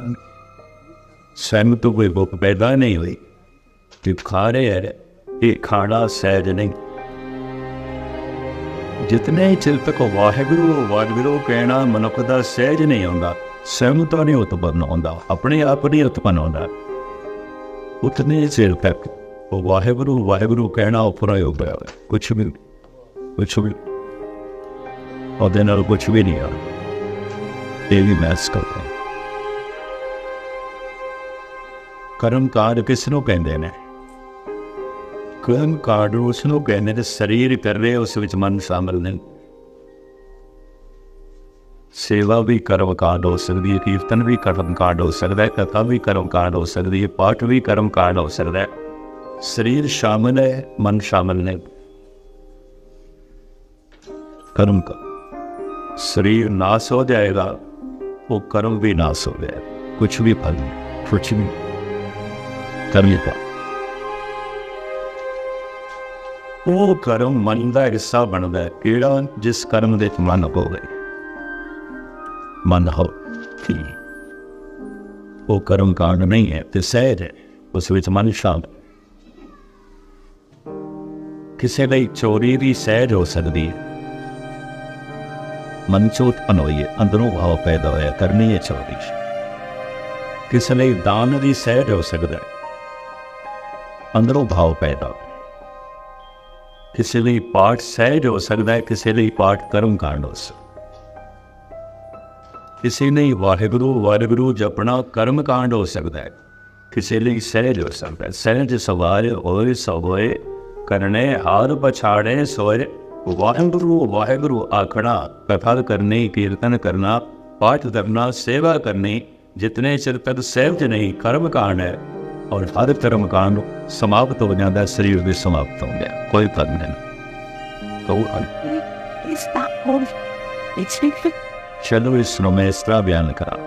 ਸਹਿਮ ਤੋਂ ਕੋਈ ਬੁੱਕ ਪੈਦਾ ਨਹੀਂ ਹੋਈ। ਤੇ ਖਾ ਰਹੇ ਹੈ ਇਹ ਖਾਣਾ ਸਹਿਜ ਨਹੀਂ। ਜਿਤਨੇ ਚਿਰ ਤੱਕ ਵਾਹਿਗੁਰੂ ਵਾਹਿਗੁਰੂ ਕਹਿਣਾ ਮਨੁੱਖ ਦਾ ਸਹਿਜ ਨਹੀਂ ਆਉਂਦਾ ਸਹਿਮ ਤੋਂ ਨਹੀਂ ਉਤਪੰਨ ਹੁੰਦਾ, ਆਪਣੇ ਆਪ ਨਹੀਂ ਉਤਪੰਨ ਹੁੰਦਾ। ਉਤਨੇ ਚਿਰ ਤੱਕ ਉਹ ਵਾਹਿਗੁਰੂ ਵਾਹਿਗੁਰੂ ਕਹਿਣਾ ਉਪਰ ਹੀ ਹੋਇਆ ਕੁਛ ਵੀ ਕੁਛ ਵੀ ਉਹਦੇ ਨਾਲ ਕੁਛ ਵੀ ਨਹੀਂ ਆ। ਇਹ ਵੀ ਮੈਸ ਕਰਦਾ ਕਰਮ ਕਾਰ ਕਿਸ ਨੂੰ ਕਹਿੰਦੇ ਨੇ? ਕਰਮ ਕਾਂਡ ਉਸ ਨੂੰ ਕਹਿੰਦੇ ਨੇ, ਸਰੀਰ ਕਰ ਰਹੇ ਉਸ ਵਿੱਚ ਮਨ ਸ਼ਾਮਲ ਨੇ ਸੇਵਾ ਵੀ ਕਰਮ ਕਾਂਡ ਹੋ ਸਕਦੀ ਹੈ, ਕੀਰਤਨ ਵੀ ਕਰਮ ਕਾਂਡ ਹੋ ਸਕਦਾ ਹੈ, ਕਥਾ ਵੀ ਕਰਮ ਕਾਂਡ ਹੋ ਸਕਦੀ ਹੈ, ਪਾਠ ਵੀ ਕਰਮ ਕਾਂਡ ਹੋ ਸਕਦਾ ਹੈ। ਸਰੀਰ ਸ਼ਾਮਲ ਹੈ, ਮਨ ਸ਼ਾਮਲ ਨਹੀਂ। ਕਰਮ का शरीर नाश हो जाएगा वो कर्म भी नाश हो जाएगा कुछ भी फल नहीं कुछ भी कर्म का ਉਹ ਕਰਮ ਮਨ ਦਾ ਹਿੱਸਾ ਬਣਦਾ ਹੈ ਕਿਹੜਾ ਜਿਸ ਕਰਮ ਦੇ ਵਿੱਚ ਮਨ ਹੋਵੇ ਮਨ ਹੋ ਠੀਕ ਉਹ ਕਰਮ ਕਾਂਡ ਨਹੀਂ ਹੈ ਤੇ ਸਹਿਜ ਹੈ ਉਸ ਵਿੱਚ ਮਨ ਸ਼ਾਮਲ ਕਿਸੇ ਲਈ ਚੋਰੀ ਵੀ ਸਹਿਜ ਹੋ ਸਕਦੀ ਹੈ ਮਨ ਚ ਅੰਦਰੋਂ ਭਾਵ ਪੈਦਾ ਹੋਇਆ ਕਰਨੀ ਹੈ ਚੋਰੀ ਕਿਸੇ ਲਈ ਦਾਨ ਵੀ ਸਹਿਜ ਹੋ ਸਕਦਾ ਹੈ ਅੰਦਰੋਂ ਭਾਵ ਪੈਦਾ ਕਿਸੇ ਲਈ ਪਾਠ ਸਹਿਜ ਹੋ ਸਕਦਾ ਹੈ ਕਿਸੇ ਲਈ ਪਾਠ ਕਰਮ ਕਾਂਡ ਹੋ ਸਕਦਾ ਕਿਸੇ ਲਈ ਵਾਹਿਗੁਰੂ ਵਾਹਿਗੁਰੂ ਜਪਣਾ ਕਰਮ ਕਾਂਡ ਹੋ ਸਕਦਾ ਹੈ ਕਿਸੇ ਲਈ ਸਹਿਜ ਹੋ ਸਕਦਾ ਹੈ ਸਹਿਜ ਸਵਾਰ ਹੋਏ ਸੋਏ ਕਰਨੇ ਹਾਰ ਪਛਾੜੇ ਸੋਏ ਵਾਹਿਗੁਰੂ ਵਾਹਿਗੁਰੂ ਆਖਣਾ ਕਥਾ ਕਰਨੀ ਕੀਰਤਨ ਕਰਨਾ ਪਾਠ ਕਰਨਾ ਸੇਵਾ ਕਰਨੀ ਜਿਤਨੇ ਚਿਰ ਤੱਕ ਸਹਿਜ ਨਹੀਂ ਕਰਮ ਕਾਂਡ ਹੈ ਔਰ ਹਰ ਕਰਮ ਕਾਂਡ ਸਮਾਪਤ ਹੋ ਜਾਂਦਾ ਸਰੀਰ ਵੀ ਸਮਾਪਤ ਹੋ ਗਿਆ ਕੋਈ ਫ਼ਰਕ ਨਹੀਂ ਕਹੋ Is that all? It's different. ਚਲੋ ਇਸ ਨੂੰ ਮੈਂ ਇਸ ਤਰ੍ਹਾਂ ਬਿਆਨ ਕਰਾਂ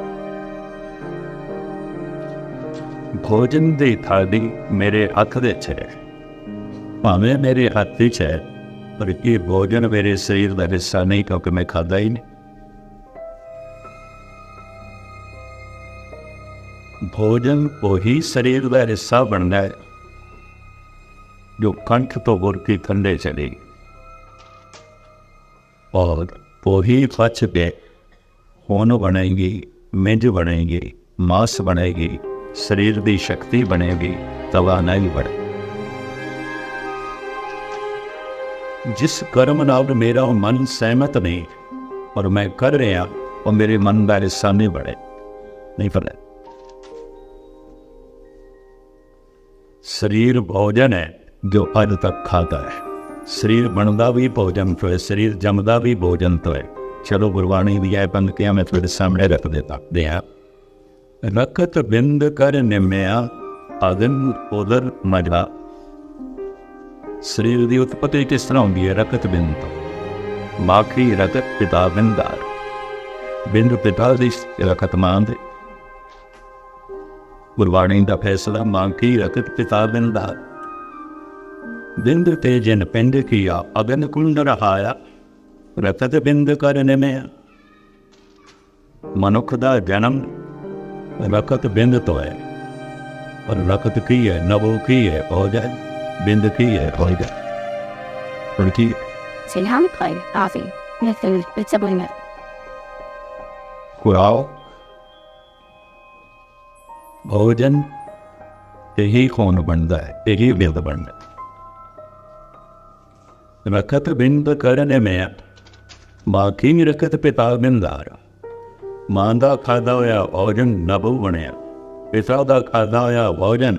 ਭੋਜਨ ਦੀ ਥਾਲੀ ਮੇਰੇ ਹੱਥ ਦੇ ਚ ਹੈ ਭਾਵੇਂ ਮੇਰੇ ਹੱਥ ਵਿੱਚ ਹੈ ਪਰ ਇਹ ਭੋਜਨ ਮੇਰੇ ਸਰੀਰ ਦਾ ਹਿੱਸਾ ਨਹੀਂ ਕਿਉਂਕਿ ਮੈਂ ਖਾਦਾ ਹੀ ਨਹੀਂ। ਭੋਜਨ ਉਹੀ ਸਰੀਰ ਦਾ ਹਿੱਸਾ ਬਣਦਾ ਹੈ ਜੋ ਕੰਠ ਤੋਂ ਵਰਤੀ ਖੰਡੇ ਚਲੇ। ਔਰ ਉਹੀ ਫੱਚ ਬੇ ਹੋਣ ਬਣੇਗੀ, ਮੇਜ ਬਣੇਗੀ, ਮਾਸ ਬਣੇਗੀ, ਸਰੀਰ ਦੀ ਸ਼ਕਤੀ ਬਣੇਗੀ, ਤਵਾ ਨਹੀਂ ਬਣੇ। ਜਿਸ ਕਰਮ ਨਾਲ ਮੇਰਾ ਮਨ ਸਹਿਮਤ ਨਹੀਂ, ਪਰ ਮੈਂ ਕਰ ਰਿਹਾ, ਉਹ ਮੇਰੇ ਮਨ ਦਾ ਰਿਸ਼ਾ ਨਹੀਂ ਬਣੇ। ਨਹੀਂ ਫਰਦਾ ਸਰੀਰ ਭੋਜਨ ਹੈ, ਜੋ ਅੱਜ ਤੱਕ ਖਾਦਾ ਹੈ। ਸਰੀਰ ਬਣਦਾ ਵੀ ਭੋਜਨ ਤੋਂ ਹੈ, ਸਰੀਰ ਜੰਮਦਾ ਵੀ ਭੋਜਨ ਤੋਂ ਹੈ। ਚਲੋ ਗੁਰਬਾਣੀ ਦੀ ਇਹ ਪੰਕਤੀਆਂ ਮੈਂ ਤੁਹਾਡੇ ਸਾਹਮਣੇ ਰੱਖ ਦੇਤਾ। ਦੇ ਆ ਰਕਤ ਬਿੰਦ ਕਰ ਨਿਮਿਆ, ਅਗਨ ਉਦਰ ਮਜਾ। ਸਰੀਰ ਦੀ ਉਤਪਤੀ ਕਿਸ ਤਰ੍ਹਾਂ ਹੁੰਦੀ ਹੈ ਰਕਤ ਬਿੰਦ ਤੋਂ। ਮਾਖੀ ਰਕਤ ਪਿਤਾ ਬਿੰਦਾਰ। ਬਿੰਦ ਪਿਤਾ ਦੀ ਰਕਤ ਮਾਂਦੇ ਗੁਰਬਾਣੀ ਦਾ ਫੈਸਲਾ, ਮਾਖੀ ਰਕਤ ਪਿਤਾ ਬਿੰਦਾਰ। ਬਿੰਦ ਤੇ ਜਨ ਪਿੰਡ ਕੀਆ, ਅਗਨ ਕੁੰਡ ਰਹਾਇਆ। ਰਕਤ ਬਿੰਦ ਕਰਨ ਮੈਂ ਮਨੁੱਖ ਦਾ ਜਨਮ ਰਕਤ ਬਿੰਦ ਤੋਂ ਹੈ। ਪਰ ਰਕਤ ਕੀ ਹੈ ਨਵੋ ਕੀ ਹੈ ਹੋ ਜਾਏ। ਬਿੰਦ ਕੀ ਹੈ ਹੋ ਜਾਏ ਪਰ ਕੀ Silham play, Avi. Nothing, it's a blimmer. ਕੁਆਓ ਭੋਜਨ ਇਹੀ ਖੂਨ ਬਣਦਾ ਹੈ ਇਹੀ ਬਿੰਦ ਬਣਦਾ ਹੈ ਬਿੰਦ ਕਰਨ ਮੈਂ ਬਾਕੀ ਵੀ ਰਕਤ ਪਿਤਾ ਬਿੰਦਾਰ ਮਾਂ ਦਾ ਖਾਦਾ ਹੋਇਆ ਭੋਜਨ ਨਬੂ ਬਣਿਆ ਪਿਤਾ ਦਾ ਖਾਦਾ ਹੋਇਆ ਭੋਜਨ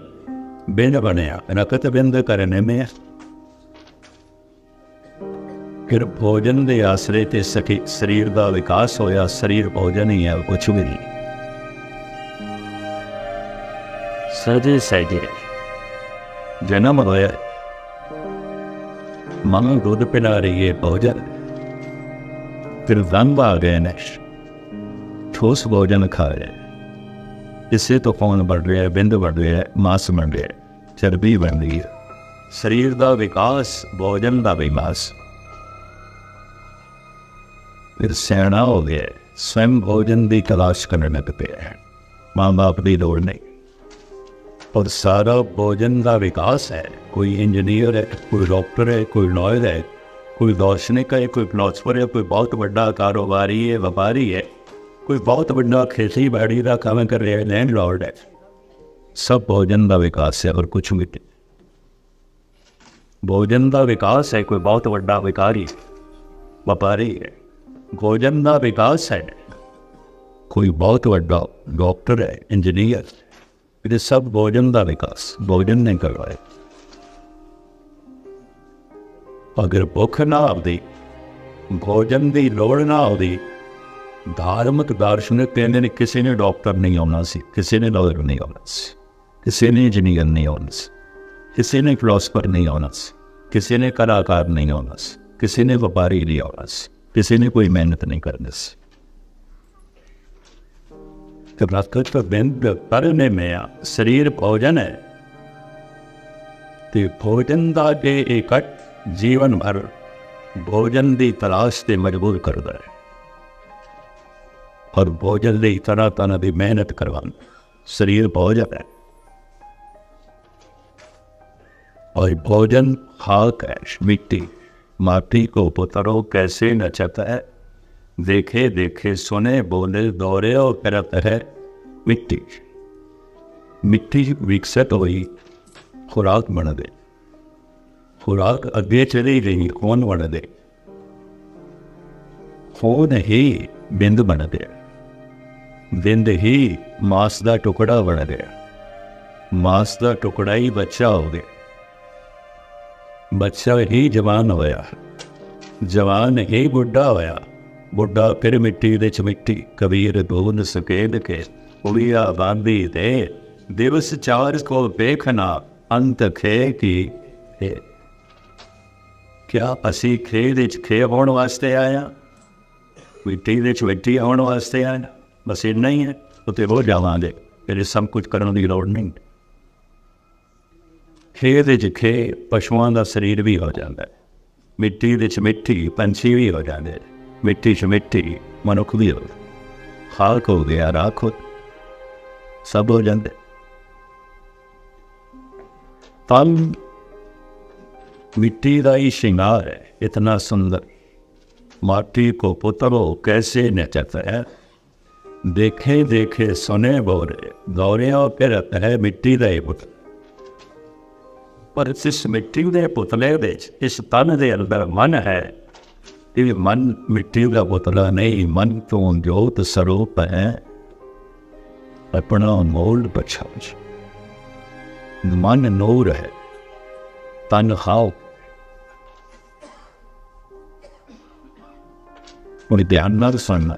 ਬਿੰਦ ਬਣਿਆ ਰਕਤ ਬਿੰਦ ਕਰਨ ਮੈਂ ਫਿਰ ਭੋਜਨ ਦੇ ਆਸਰੇ ਤੇ ਸਖੀ ਸਰੀਰ ਦਾ ਵਿਕਾਸ ਹੋਇਆ ਸਰੀਰ ਭੋਜਨ ਹੀ ਹੈ ਕੁਛ ਵੀ ਨਹੀਂ ਸਜੇ ਸਜੇ ਜਨਮ ਹੋਇਆ ਮਨ ਦੁੱਧ ਪਿਲਾ ਰਹੀ ਹੈ ਭੋਜਨ ਫਿਰ ਦੰਦ ਆ ਗਏ ਨੇ ਠੋਸ ਭੋਜਨ ਖਾ ਰਹੇ ਇਸੇ ਤੋਂ ਕੌਣ बढ़ ਰਿਹਾ ਹੈ ਬਿੰਦ बढ़ ਰਿਹਾ ਹੈ ਮਾਸ ਬਣ ਰਿਹਾ ਹੈ ਚਰਬੀ ਬਣ ਰਹੀ ਹੈ ਸਰੀਰ ਦਾ ਵਿਕਾਸ ਭੋਜਨ ਦਾ ਵਿਕਾਸ ਫਿਰ ਸਿਆਣਾ ਹੋ ਗਿਆ ਹੈ। ਸਵੈਮ ਭੋਜਨ ਦੀ ਤਲਾਸ਼ ਕਰਨ ਲੱਗ ਪਿਆ ਹੈ ਮਾਂ ਬਾਪ ਦੀ ਲੋੜ ਨਹੀਂ ਔਰ ਸਾਰਾ ਭੋਜਨ ਦਾ ਵਿਕਾਸ ਹੈ ਕੋਈ ਇੰਜੀਨੀਅਰ ਹੈ ਕੋਈ ਡਾਕਟਰ ਹੈ ਕੋਈ ਲਾਇਰ ਹੈ ਕੋਈ ਦਾਰਸ਼ਨਿਕ ਹੈ ਕੋਈ ਫਿਲਾਸਫਰ ਹੈ ਕੋਈ ਬਹੁਤ ਵੱਡਾ ਕਾਰੋਬਾਰੀ ਹੈ ਵਪਾਰੀ ਹੈ ਕੋਈ ਬਹੁਤ ਵੱਡਾ ਖੇਤੀਬਾੜੀ ਦਾ ਕੰਮ ਕਰ ਰਿਹਾ ਹੈ ਲੈਂਡਲॉर्ड ਹੈ। ਸਭ ਭੋਜਨ ਦਾ ਵਿਕਾਸ ਹੈ ਔਰ ਕੁਝ ਵੀ ਭੋਜਨ ਦਾ ਵਿਕਾਸ ਹੈ, ਕੋਈ ਬਹੁਤ ਵੱਡਾ ਵਿਕਾਰੀ, ਵਪਾਰੀ ਹੈ। ਭੋਜਨ ਦਾ ਵਿਕਾਸ ਹੈ। ਕੋਈ ਬਹੁਤ ਵੱਡਾ ਡਾਕਟਰ ਹੈ, ਇੰਜੀਨੀਅਰ ਇਹ ਸਭ ਭੋਜਨ ਦਾ ਵਿਕਾਸ, ਭੋਜਨ ਨੇ ਕਰਵਾਇਆ। ਅਗਰ ਭੁੱਖ ਨਾ ਆਉਂਦੀ, ਭੋਜਨ ਦੀ ਲੋੜ ਨਾ ਆਉਂਦੀ ਧਾਰਮਿਕ ਦਾਰਸ਼ਨਿਕ ਕਹਿੰਦੇ ਨੇ ਕਿਸੇ ਨੇ ਡਾਕਟਰ ਨਹੀਂ ਆਉਣਾ ਸੀ, ਕਿਸੇ ਨੇ ਲਾਇਰ ਨਹੀਂ ਆਉਣਾ ਸੀ, ਕਿਸੇ ਨੇ ਇੰਜੀਨੀਅਰ ਨਹੀਂ ਆਉਣਾ ਸੀ, ਕਿਸੇ ਨੇ ਫਿਲਾਸਫਰ ਨਹੀਂ ਆਉਣਾ ਸੀ, ਕਿਸੇ ਨੇ ਕਲਾਕਾਰ ਨਹੀਂ ਆਉਣਾ ਸੀ, ਕਿਸੇ ਨੇ ਵਪਾਰੀ ਨਹੀਂ ਆਉਣਾ ਸੀ, ਕਿਸੇ ਨੇ ਕੋਈ ਮਿਹਨਤ ਨਹੀਂ ਕਰਨੀ ਸੀ। ਤੇ ਰਸਕਤ ਤੋਂ ਕਰਨੇ ਮੈਂ ਸਰੀਰ ਭੋਜਨ ਹੈ ਤੇ ਭੋਜਨ ਦਾ ਜੇ ਇਕੱਠ ਜੀਵਨ ਭਰ ਭੋਜਨ ਦੀ ਤਲਾਸ਼ ਤੇ ਮਜਬੂਰ ਕਰਦਾ ਹੈ। ਔਰ ਭੋਜਨ ਲਈ ਤਰ੍ਹਾਂ ਤਰ੍ਹਾਂ ਦੀ ਮਿਹਨਤ ਕਰਵਾਉਣ ਸਰੀਰ ਭੋਜਨ ਹੈ और भोजन खाक है मिट्टी माटी को पुतरो कैसे नचता है देखे देखे सुने बोले दौरे और करत है मिट्टी ਮਿੱਟੀ ਵਿਕਸਿਤ ਹੋਈ ਖੁਰਾਕ ਬਣ ਗਈ ਖੁਰਾਕ ਅੱਗੇ ਚਲੀ ਗਈ ਕੌਣ ਬਣ ਗਏ ਖੋਨ ਹੀ ਬਿੰਦ ਬਣ ਗਿਆ ਬਿੰਦ ਹੀ ਮਾਸ ਦਾ ਟੁਕੜਾ ਬਣ ਗਿਆ ਮਾਸ ਦਾ ਟੁਕੜਾ ਹੀ ਬੱਚਾ ਹੋ ਗਿਆ ਬੱਚਾ ਹੀ ਜਵਾਨ ਹੋਇਆ। ਜਵਾਨ ਹੀ ਬੁੱਢਾ ਹੋਇਆ। ਬੁੱਢਾ ਫਿਰ ਮਿੱਟੀ ਦੇ ਚ ਮਿੱਟੀ, ਕਬੀਰ ਦੋਨ ਸਕੇਦ ਕੇ ਉੜੀਆ ਬਾਂਦੀ ਦੇ ਦਿਵਸ ਚਾਰ ਕੋ ਵੇਖਣਾ ਅੰਤ ਖੇ ਕੀ ਹੈ। ਕਿਆ ਅਸੀਂ ਖੇ ਦੇ ਚ ਖੇ ਹੋਣ ਵਾਸਤੇ ਆਇਆ ਮਿੱਟੀ ਦੇ ਚ ਮਿੱਟੀ ਹੋਣ ਵਾਸਤੇ ਆਇਆ ਬਸ ਇੰਨਾ ਹੀ ਹੈ, ਉਤੇ ਬਹੁਤ ਜ਼ਿਆਦਾ ਦੇ ਫਿਰ ਸਭ ਕੁਝ ਕਰਨ ਦੀ ਲੋੜ ਨਹੀਂ। ਖੇਤ ਦੇ ਜਿੱਥੇ ਪਸ਼ੂਆਂ ਦਾ ਸਰੀਰ ਵੀ ਹੋ ਜਾਂਦਾ ਹੈ। ਮਿੱਟੀ ਦੇ ਚ ਮਿੱਟੀ ਪੰਛੀ ਵੀ ਹੋ ਜਾਂਦੇ ਮਿੱਟੀ ਚ ਮਿੱਟੀ ਮਨੁੱਖ ਵੀ ਹੋ ਖਾਲਕ ਹੋ ਗਿਆ ਰਾਖ ਹੋ ਸਭ ਹੋ ਜਾਂਦੇ। ਤਨ ਮਿੱਟੀ ਦਾ ਹੀ ਸ਼ਿੰਗਾਰ ਹੈ, ਇਤਨਾ ਸੁੰਦਰ। ਮਾਟੀ ਕੋ ਪੁੱਤਰੋ, ਕੈਸੇ ਨਚਤਾ ਹੈ? देखे देखे सुने बोरे दौरे और फिरत है मिट्टी का ही पुतला ਪਰ ਇਸ ਮਿੱਟੀ ਦੇ ਪੁਤਲੇ ਵਿੱਚ ਇਸ ਤਨ ਦੇ ਅੰਦਰ ਮਨ ਹੈ ਇਹ ਮਨ ਮਿੱਟੀ ਦਾ ਪੁਤਲਾ ਨਹੀਂ ਮਨ ਤੋਂ ਜੋਤ ਸਰੂਪ ਹੈ ਆਪਣਾ ਮੋਲ ਬਚਾਉ ਮਨ ਨੂਰ ਹੈ ਤਨ ਖਾਓ और ध्यान ਨਾਲ ਸੁਣਨਾ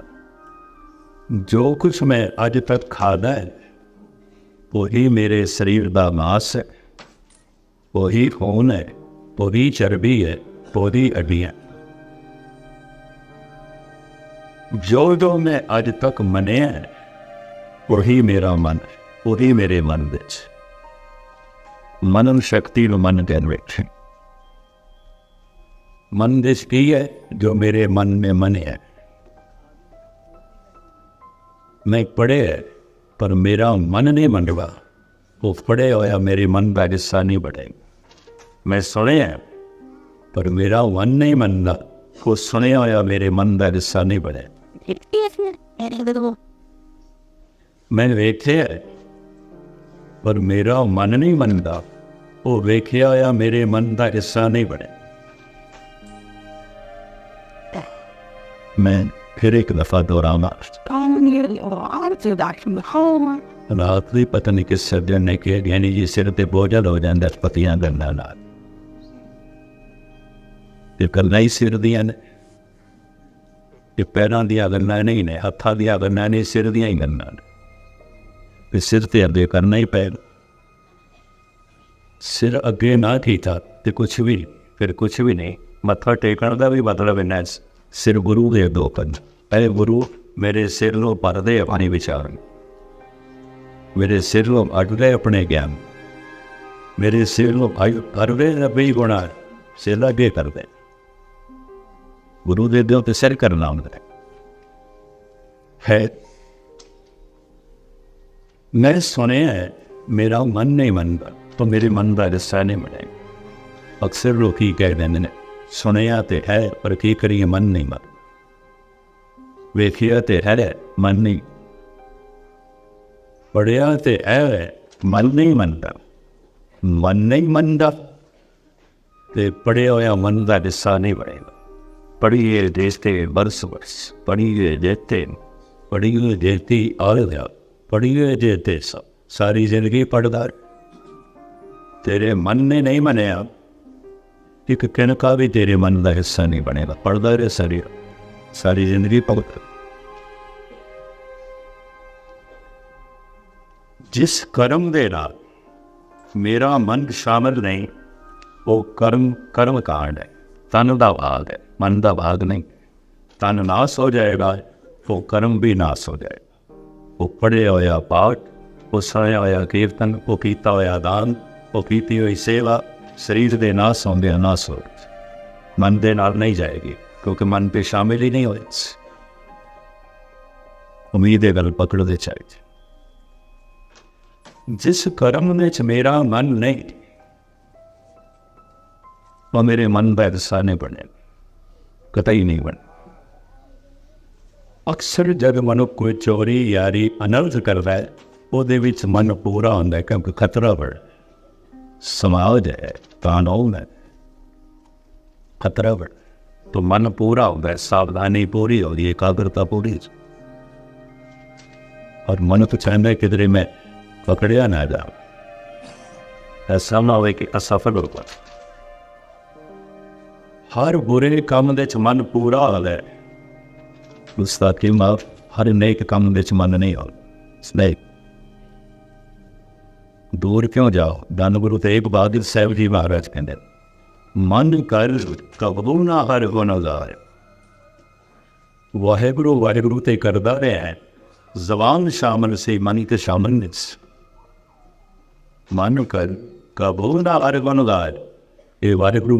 ਜੋ ਕੁਛ ਮੈਂ ਅੱਜ ਤੱਕ ਖਾਦਾ ਹੈ ਉਹੀ ਮੇਰੇ ਸਰੀਰ ਦਾ ਮਾਸ ਹੈ ਉਹੀ ਖੂਨ ਹੈ ਉਹੀ ਚਰਬੀ ਹੈ ਉਹੀ ਹੱਡੀਆਂ ਜੋ ਜੋ ਮੈਂ ਅੱਜ ਤੱਕ ਮੰਨਿਆ ਹੈ ਉਹੀ ਮੇਰਾ ਮਨ ਹੈ ਉਹੀ ਮੇਰੇ ਮਨ ਵਿੱਚ ਮਨਨ ਸ਼ਕਤੀ ਨੂੰ ਮਨ ਕਹਿੰਦੇ ਨੇ ਮਨ ਦੇ ਕੀ ਹੈ ਜੋ ਮੇਰੇ ਮਨ में मन है ਮੈਂ ਪੜ੍ਹਿਆ ਪਰ ਮੇਰਾ ਮਨ ਨਹੀਂ ਮੰਡਵਾ ਉਹ ਪੜ੍ਹਿਆ ਹੋਇਆ ਮੇਰੇ ਮਨ ਪਾਕਿਸਤਾਨੀ ਬੜੇ ਮੈਂ ਸੁਣਿਆ ਪਰ ਮੇਰਾ ਮਨ ਨਹੀਂ ਮੰਨਦਾ। ਉਹ ਸੁਣਿਆ ਹੋਇਆ ਮੇਰੇ ਮਨ ਦਾ ਹਿੱਸਾ ਨਹੀਂ ਬਣੇ। ਮੈਂ ਵੇਖਿਆ ਪਰ ਮੇਰਾ ਮਨ ਨਹੀਂ ਮੰਨਦਾ। ਉਹ ਵੇਖਿਆ ਹੋਇਆ ਮੇਰੇ ਮਨ ਦਾ ਹਿੱਸਾ ਨਹੀਂ ਬਣੇ। ਮੈਂ ਫਿਰ ਇੱਕ ਦਫਾ ਦੁਹਰਾਉਣਾ ਰਾਤ ਦੀ ਪਤਨੀ ਕਿਸ ਸਰਦਨ ਨੇ ਕਿਹਾ ਗਿਆਨੀ ਜੀ ਸਿਰ ਤੇ ਬੋਝਲ ਹੋ ਜਾਂਦਾ ਪਤੀਆਂ ਗੰਨਾਂ ਨਾਲ ਤੇ ਕਰਨਾ ਹੀ ਸਿਰ ਦੀਆਂ ਨੇ ਇਹ ਪੈਰਾਂ ਦੀਆਂ ਗੰਨਾਂ ਨਹੀਂ ਨੇ ਹੱਥਾਂ ਦੀਆਂ ਗੰਨਾਂ ਨੇ ਸਿਰ ਦੀਆਂ ਹੀ ਗੰਨਾਂ ਨੇ ਤੇ ਸਿਰ ਤੇ ਅਰਦੇ ਕਰਨਾ ਹੀ ਪੈ ਸਿਰ ਅੱਗੇ ਨਾ ਕੀਤਾ ਤੇ ਕੁਛ ਵੀ ਫਿਰ ਕੁਛ ਵੀ ਨਹੀਂ ਮੱਥਾ ਟੇਕਣ ਦਾ ਵੀ ਮਤਲਬ ਇਹਨਾਂ ਸਿਰ ਗੁਰੂ ਦੇ ਦੋ ਕੰਨ ਇਹ ਗੁਰੂ ਮੇਰੇ ਸਿਰ ਨੂੰ ਭਰਦੇ ਆਪਣੀ ਵਿਚਾਰਨ ਮੇਰੇ ਸਿਰ ਨੂੰ ਅੜਦੇ ਆਪਣੇ ਗਿਆਨ। ਮੇਰੇ ਸਿਰ ਨੂੰ ਭਾਈ ਕਰਵੇ ਰੱਬੀ ਗੁਣਾ, ਸਿਰ ਲੱਗੇ ਕਰਦੇ। ਗੁਰੂ ਦੇ ਦਿਓ ਤੇ ਸਿਰ ਕਰਨਾ ਹੁੰਦਾ ਹੈ ਹੈ, ਮੈਂ ਸੁਣਿਆ ਹੈ, ਮੇਰਾ ਮਨ ਨਹੀਂ ਮੰਨਦਾ, ਤਾਂ ਮੇਰੇ ਮਨ ਦਾ ਹਿੱਸਾ ਨਹੀਂ ਬਣੇਗਾ ਅਕਸਰ ਲੋਕ ਕਹਿ ਦਿੰਦੇ ਨੇ ਸੁਣਿਆ ਤੇ ਹੈ, ਪਰ ਕੀ ਕਰੀਏ, ਮਨ ਨਹੀਂ ਮਨ ਵੇਖਿਆ ਤੇ ਹੈ, ਮਨ ਨਹੀਂ। ਪੜਿਆ ਤੇ ਹੈ, ਮਨ ਨਹੀਂ ਮੰਨਦਾ। ਮਨ ਨਹੀਂ ਮੰਨਦਾ। ਤੇ ਪੜਿਆ ਹੋਇਆ ਮਨ ਦਾ ਹਿੱਸਾ ਨਹੀਂ ਬਣੇਗਾ। ਪੜੀਏ ਦੇਸਤੇ ਬਰਸ ਬਰਸ ਪੜੀਏ ਦੇਤੇ ਪੜੀਏ ਦੇਤੀ ਆਲ ਗਿਆ ਪੜੀਏ ਦੇਤੇ ਸਭ। ਸਾਰੀ ਜ਼ਿੰਦਗੀ ਪੜਦਾ ਤੇਰੇ ਮਨ ਨੇ ਨਹੀਂ ਮੰਨਿਆ। ਇੱਕ ਕਿਨਕਾ ਵੀ ਤੇਰੇ ਮਨ ਦਾ ਹਿੱਸਾ ਨਹੀਂ ਬਣੇਗਾ। ਪੜਦਾ ਰਹੇ ਸਾਰੀ ਸਾਰੀ ਜ਼ਿੰਦਗੀ ਭਗਤ। ਜਿਸ ਕਰਮ ਦੇ ਨਾਲ ਮੇਰਾ ਮਨ ਸ਼ਾਮਲ ਨਹੀਂ, ਉਹ ਕਰਮ ਕਰਮ ਕਾਂਡ ਹੈ। ਤਨ ਦਾ ਭਾਗ ਹੈ, ਮਨ ਦਾ ਭਾਗ ਨਹੀਂ। ਤਨ ਨਾਸ ਹੋ ਜਾਏਗਾ, ਉਹ ਕਰਮ ਵੀ ਨਾਸ ਹੋ ਜਾਏਗਾ। ਉਹ ਪੜਿਆ ਹੋਇਆ ਪਾਠ, ਉਹ ਸੁਣਿਆ ਹੋਇਆ ਕੀਰਤਨ, ਉਹ ਕੀਤਾ ਹੋਇਆ ਦਾਨ, ਉਹ ਕੀਤੀ ਹੋਈ ਸੇਵਾ ਸਰੀਰ ਦੇ ਨਾ ਸੌਂਦੇ ਨਾਸ ਹੋ ਮਨ ਦੇ ਨਾਲ ਨਹੀਂ ਜਾਏਗੀ, ਕਿਉਂਕਿ ਮਨ ਤੇ ਸ਼ਾਮਿਲ ਹੀ ਨਹੀਂ ਹੋਏ। ਉਮੀਦ ਹੈ ਗੱਲ ਪਕੜਦੇ ਚਾਹੀਦੇ ਜਿਸ ਕਰਮ ਵਿੱਚ ਮੇਰਾ ਮਨ ਨਹੀਂ, ਉਹ ਮੇਰੇ ਮਨ ਦਾ ਹਿੱਸਾ ਨਹੀਂ ਬਣੇ, ਕਤਈ ਨਹੀਂ ਬਣ। ਅਕਸਰ ਜਦ ਮਨੁੱਖ ਕੋਈ ਚੋਰੀ, ਯਾਰੀ, ਅਨਰਥ ਕਰਦਾ ਹੈ, ਉਹਦੇ ਵਿੱਚ ਮਨ ਪੂਰਾ ਹੁੰਦਾ ਹੈ, ਕਿਉਂਕਿ ਖਤਰਾ ਬੜ ਸਮਾਜ ਹੈ ਕਾਨੂੰਨ ਹੈ ਖਤਰਾ ਬੜ तो मन पूरा होता है सावधानी पूरी होती है एकाग्रता पूरी और मन तो चाहता है किधरे मैं पकड़िया ना जा ऐसा ना हो कि असफल हो पाए ਹਰ ਬੁਰੇ ਕੰਮ ਦੇ ਚ ਮਨ ਪੂਰਾ ਹਾਲ ਹੈ ਉਸ ਦਾ ਕਿ ਮਾ ਹਰ ਨੇਕ ਕੰਮ ਦੇ ਚ ਮਨ ਨਹੀਂ ਹਾਲ ਸਨੇਕ ਦੂਰ ਕਿਉਂ ਜਾਓ? ਦਨ ਗੁਰੂ ਤੇਗ ਬਹਾਦਰ ਸਾਹਿਬ ਜੀ ਮਹਾਰਾਜ ਕਹਿੰਦੇ ਮਨ ਕਰ ਕਬੂ ਨਾ ਹਰ ਗੁਣ ਜਾਏ ਵਾਹਿਗੁਰੂ ਵਾਹਿਗੁਰੂ ਤੇ ਕਰਦਾ ਰਿਹਾ ਜ਼ਬਾਨ ਸ਼ਾਮਲ ਸੇ, ਮਨ ਤੇ ਸ਼ਾਮਲ ਨਿਸ ਮਨ ਕਰ ਕਬੂ ਨਾ ਹਰ ਗੁਣ ਜਾਏ ਇਹ ਵਾਹਿਗੁਰੂ